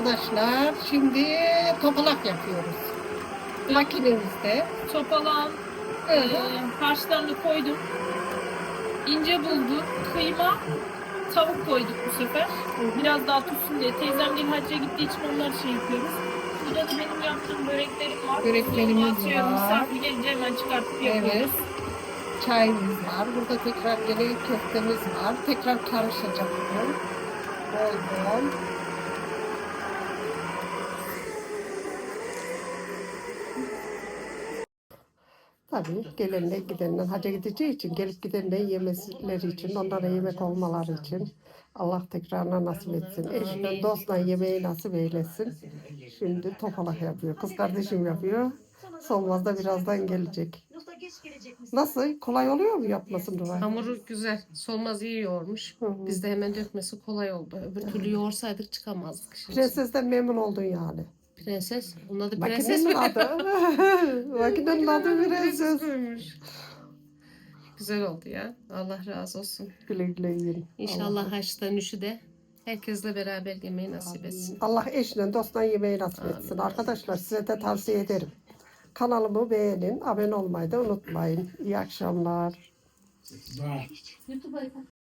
Arkadaşlar şimdi topalak yapıyoruz. Makinemizde. Topalağın e, Evet. harçlarını koydum. İnce bulgur, kıyma, tavuk koyduk bu sefer. Biraz daha tutsun diye. Teyzem gelin hacca gittiği için onlar şey yapıyoruz. Burada da benim yaptığım böreklerim var. Böreklerimiz atıyorum. var. Misafir gelince hemen çıkartıp Evet. yapıyoruz. Çayımız var. Burada tekrar gene köftemiz var. Tekrar karışacak bu. Bol bol. Tabii gelenle gidenle hacca gideceği için gelip gidenle yemesleri için onlara yemek olmaları için Allah tekrarına nasip etsin. Eşinden dostla yemeği nasip eylesin. Şimdi topalak yapıyor. Kız kardeşim yapıyor. Solmaz da birazdan gelecek. Nasıl? Kolay oluyor mu yapması Nuray? Hamuru güzel. Solmaz iyi yoğurmuş. Bizde hemen dökmesi kolay oldu. Öbür türlü yoğursaydık çıkamazdık. Şimdi. Prensesten memnun oldun yani. Prenses. Onun adı prenses Makinenin mi? adı. Makinenin adı prenses. koymuş. Güzel oldu ya. Allah razı olsun. Güle güle yiyin. İnşallah haçtan üşü de herkesle beraber yemeği nasip etsin. Allah eşle dostla yemeği nasip etsin. Arkadaşlar size de tavsiye ederim. Kanalımı beğenin, abone olmayı da unutmayın. İyi akşamlar.